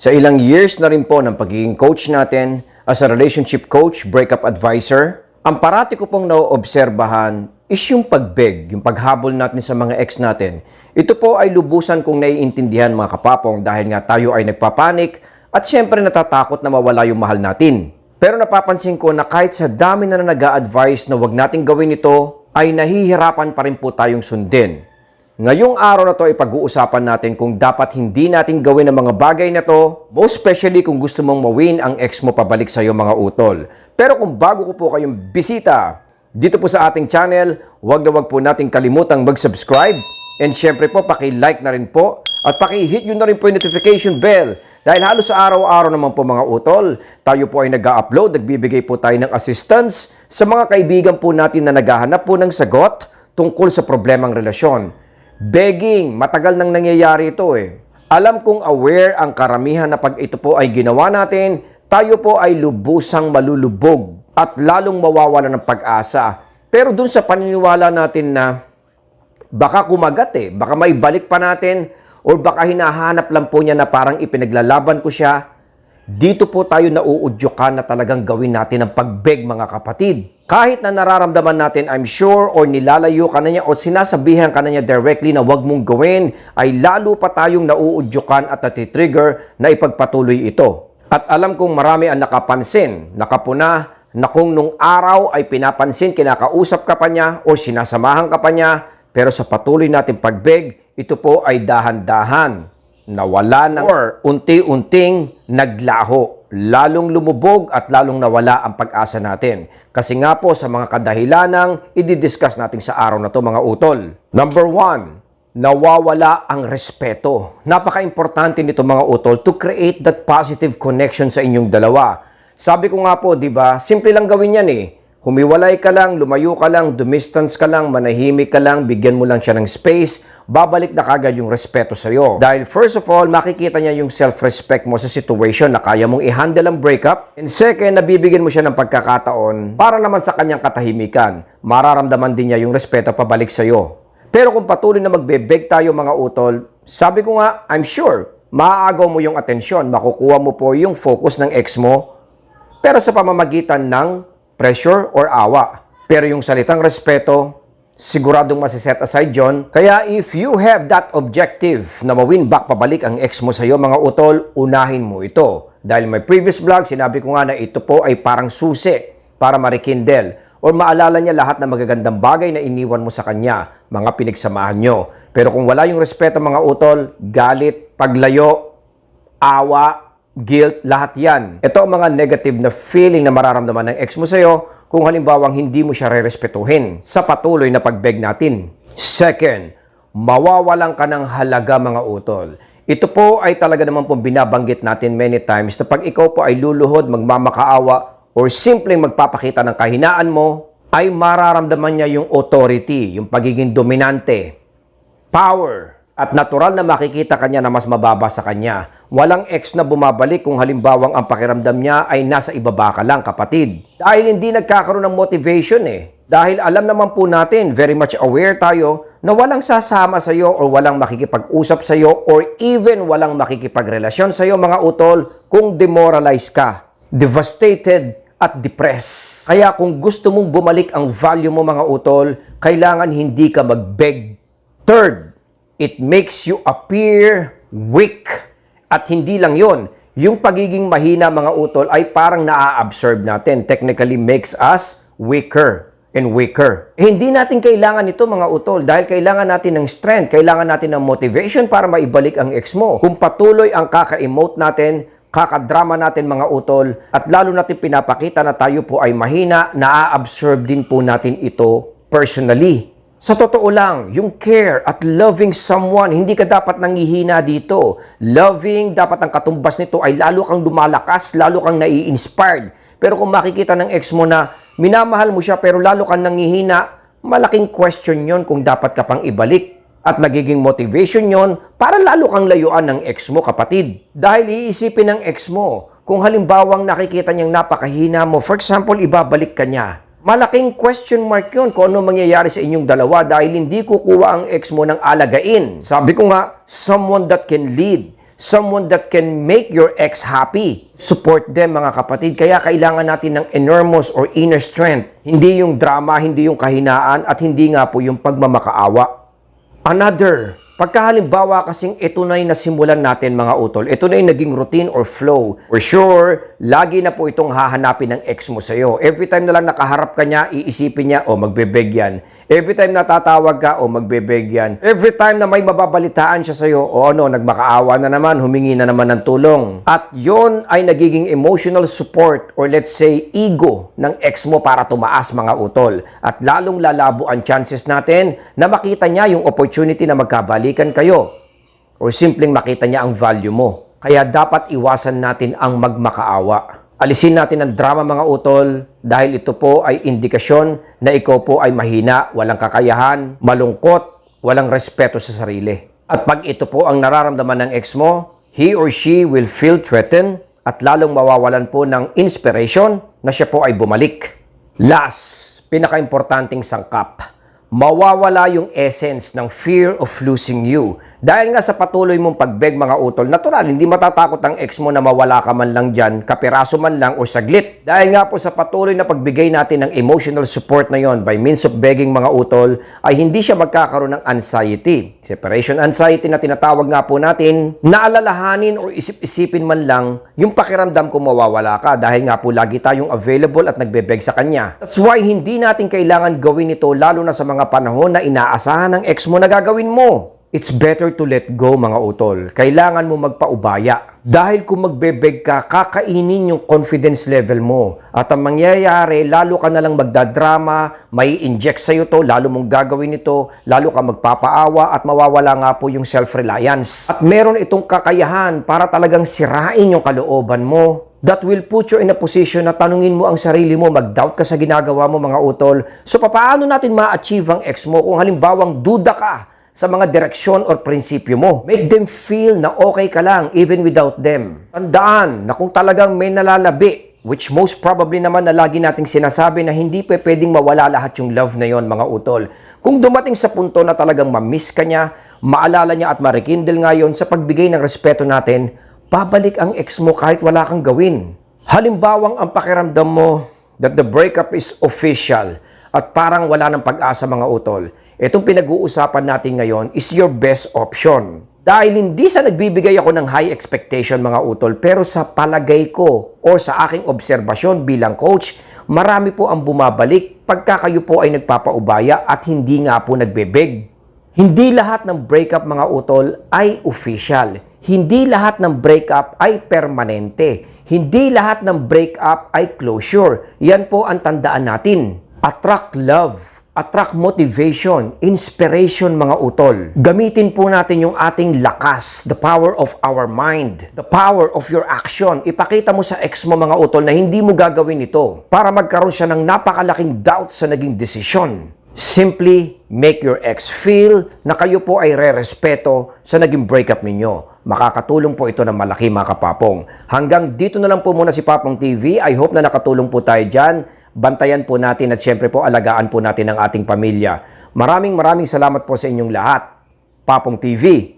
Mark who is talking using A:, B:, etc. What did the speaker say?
A: Sa ilang years na rin po ng pagiging coach natin as a relationship coach, breakup advisor, ang parati ko pong naoobserbahan is yung pagbeg, yung paghabol natin sa mga ex natin. Ito po ay lubusan kong naiintindihan mga kapapong dahil nga tayo ay nagpapanik at syempre natatakot na mawala yung mahal natin. Pero napapansin ko na kahit sa dami na nag advise na wag nating gawin ito, ay nahihirapan pa rin po tayong sundin. Ngayong araw na to ay pag-uusapan natin kung dapat hindi natin gawin ang mga bagay na to, most especially kung gusto mong mawin ang ex mo pabalik sa iyo mga utol. Pero kung bago ko po kayong bisita dito po sa ating channel, huwag na huwag po natin kalimutang mag-subscribe and syempre po paki-like na rin po at paki-hit yun na rin po yung notification bell dahil halos sa araw-araw naman po mga utol, tayo po ay nag-upload, nagbibigay po tayo ng assistance sa mga kaibigan po natin na naghahanap po ng sagot tungkol sa problemang relasyon. Begging, matagal nang nangyayari ito eh. Alam kong aware ang karamihan na pag ito po ay ginawa natin, tayo po ay lubusang malulubog at lalong mawawala ng pag-asa. Pero dun sa paniniwala natin na baka kumagat eh, baka maibalik pa natin or baka hinahanap lang po niya na parang ipinaglalaban ko siya, dito po tayo nauudyukan na talagang gawin natin ang pagbeg mga kapatid. Kahit na nararamdaman natin, I'm sure, or nilalayo ka na niya o sinasabihan ka na niya directly na wag mong gawin, ay lalo pa tayong nauudyukan at natitrigger na ipagpatuloy ito. At alam kong marami ang nakapansin, nakapuna, na kung nung araw ay pinapansin, kinakausap ka pa niya o sinasamahan ka pa niya, pero sa patuloy natin pagbeg, ito po ay dahan-dahan nawala na or unti-unting naglaho. Lalong lumubog at lalong nawala ang pag-asa natin. Kasi nga po sa mga kadahilanang i-discuss natin sa araw na to mga utol. Number one, nawawala ang respeto. Napaka-importante nito mga utol to create that positive connection sa inyong dalawa. Sabi ko nga po, di ba, simple lang gawin yan eh. Humiwalay ka lang, lumayo ka lang, dumistance ka lang, manahimik ka lang, bigyan mo lang siya ng space, babalik na kagad yung respeto sa'yo. Dahil first of all, makikita niya yung self-respect mo sa situation na kaya mong i-handle ang breakup. And second, nabibigyan mo siya ng pagkakataon para naman sa kanyang katahimikan. Mararamdaman din niya yung respeto pabalik sa'yo. Pero kung patuloy na magbe-beg tayo mga utol, sabi ko nga, I'm sure, maaagaw mo yung atensyon, makukuha mo po yung focus ng ex mo, pero sa pamamagitan ng pressure or awa. Pero yung salitang respeto, siguradong masiset aside yon. Kaya if you have that objective na mawin back pabalik ang ex mo sa iyo mga utol, unahin mo ito. Dahil may previous vlog, sinabi ko nga na ito po ay parang susi para marikindel or maalala niya lahat ng magagandang bagay na iniwan mo sa kanya, mga pinagsamahan nyo. Pero kung wala yung respeto mga utol, galit, paglayo, awa, guilt, lahat yan. Ito ang mga negative na feeling na mararamdaman ng ex mo sa'yo kung halimbawang hindi mo siya re-respetuhin sa patuloy na pagbeg natin. Second, mawawalan ka ng halaga mga utol. Ito po ay talaga naman pong binabanggit natin many times na pag ikaw po ay luluhod, magmamakaawa, or simpleng magpapakita ng kahinaan mo, ay mararamdaman niya yung authority, yung pagiging dominante, power, at natural na makikita kanya na mas mababa sa kanya. Walang ex na bumabalik kung halimbawang ang pakiramdam niya ay nasa ibaba ka lang, kapatid. Dahil hindi nagkakaroon ng motivation eh. Dahil alam naman po natin, very much aware tayo na walang sasama sa iyo or walang makikipag-usap sa iyo or even walang makikipagrelasyon sa iyo mga utol kung demoralized ka, devastated at depressed. Kaya kung gusto mong bumalik ang value mo mga utol, kailangan hindi ka mag-beg. Third, it makes you appear weak. At hindi lang yon, yung pagiging mahina mga utol ay parang naa-absorb natin. Technically makes us weaker and weaker. Eh, hindi natin kailangan ito mga utol dahil kailangan natin ng strength, kailangan natin ng motivation para maibalik ang ex mo. Kung patuloy ang kaka-emote natin, kakadrama natin mga utol at lalo natin pinapakita na tayo po ay mahina, naa-absorb din po natin ito personally. Sa totoo lang, yung care at loving someone, hindi ka dapat nangihina dito. Loving, dapat ang katumbas nito ay lalo kang lumalakas, lalo kang nai-inspired. Pero kung makikita ng ex mo na minamahal mo siya pero lalo kang nangihina, malaking question yon kung dapat ka pang ibalik. At magiging motivation yon para lalo kang layuan ng ex mo, kapatid. Dahil iisipin ng ex mo, kung halimbawang nakikita niyang napakahina mo, for example, ibabalik ka niya. Malaking question mark yun kung ano mangyayari sa inyong dalawa dahil hindi kukuha ang ex mo ng alagain. Sabi ko nga, someone that can lead, someone that can make your ex happy. Support them mga kapatid. Kaya kailangan natin ng enormous or inner strength. Hindi yung drama, hindi yung kahinaan, at hindi nga po yung pagmamakaawa. Another, pagkahalimbawa kasing ito na yung nasimulan natin mga utol, ito na yung naging routine or flow. For sure, lagi na po itong hahanapin ng ex mo sa'yo. Every time na lang nakaharap ka niya, iisipin niya, o oh, magbebeg yan. Every time na tatawag ka, o oh, magbebeg yan. Every time na may mababalitaan siya sa'yo, o oh, ano, nagmakaawa na naman, humingi na naman ng tulong. At yon ay nagiging emotional support or let's say ego ng ex mo para tumaas mga utol. At lalong lalabo ang chances natin na makita niya yung opportunity na magkabalikan kayo or simpleng makita niya ang value mo. Kaya dapat iwasan natin ang magmakaawa. Alisin natin ang drama mga utol dahil ito po ay indikasyon na ikaw po ay mahina, walang kakayahan, malungkot, walang respeto sa sarili. At pag ito po ang nararamdaman ng ex mo, he or she will feel threatened at lalong mawawalan po ng inspiration na siya po ay bumalik. Last, pinaka-importanting sangkap mawawala yung essence ng fear of losing you. Dahil nga sa patuloy mong pagbeg mga utol, natural, hindi matatakot ang ex mo na mawala ka man lang dyan, kapiraso man lang o saglit. Dahil nga po sa patuloy na pagbigay natin ng emotional support na yon by means of begging mga utol, ay hindi siya magkakaroon ng anxiety. Separation anxiety na tinatawag nga po natin, naalalahanin o isip-isipin man lang yung pakiramdam kung mawawala ka dahil nga po lagi tayong available at nagbebeg sa kanya. That's why hindi natin kailangan gawin ito lalo na sa mga panahon na inaasahan ng ex mo na gagawin mo. It's better to let go mga utol. Kailangan mo magpaubaya. Dahil kung magbebeg ka, kakainin yung confidence level mo. At ang mangyayari, lalo ka na lang magdadrama, may inject sa'yo to, lalo mong gagawin ito, lalo ka magpapaawa at mawawala nga po yung self-reliance. At meron itong kakayahan para talagang sirain yung kalooban mo. That will put you in a position na tanungin mo ang sarili mo, mag-doubt ka sa ginagawa mo mga utol. So paano natin ma-achieve ang ex mo kung halimbawang duda ka sa mga direksyon or prinsipyo mo. Make them feel na okay ka lang even without them. Tandaan na kung talagang may nalalabi, which most probably naman na lagi nating sinasabi na hindi pa pwedeng mawala lahat yung love na yon mga utol. Kung dumating sa punto na talagang ma-miss ka niya, maalala niya at marikindle ngayon sa pagbigay ng respeto natin, babalik ang ex mo kahit wala kang gawin. Halimbawang ang pakiramdam mo that the breakup is official at parang wala ng pag-asa mga utol. Itong pinag-uusapan natin ngayon is your best option. Dahil hindi sa nagbibigay ako ng high expectation mga utol, pero sa palagay ko o sa aking obserbasyon bilang coach, marami po ang bumabalik pagka kayo po ay nagpapaubaya at hindi nga po nagbebeg. Hindi lahat ng breakup mga utol ay official. Hindi lahat ng breakup ay permanente. Hindi lahat ng breakup ay closure. Yan po ang tandaan natin. Attract love. Attract motivation, inspiration mga utol. Gamitin po natin yung ating lakas, the power of our mind, the power of your action. Ipakita mo sa ex mo mga utol na hindi mo gagawin ito para magkaroon siya ng napakalaking doubt sa naging desisyon. Simply make your ex feel na kayo po ay re-respeto sa naging breakup ninyo. Makakatulong po ito ng malaki mga kapapong. Hanggang dito na lang po muna si Papong TV. I hope na nakatulong po tayo dyan. Bantayan po natin at syempre po alagaan po natin ang ating pamilya. Maraming maraming salamat po sa inyong lahat. Papong TV,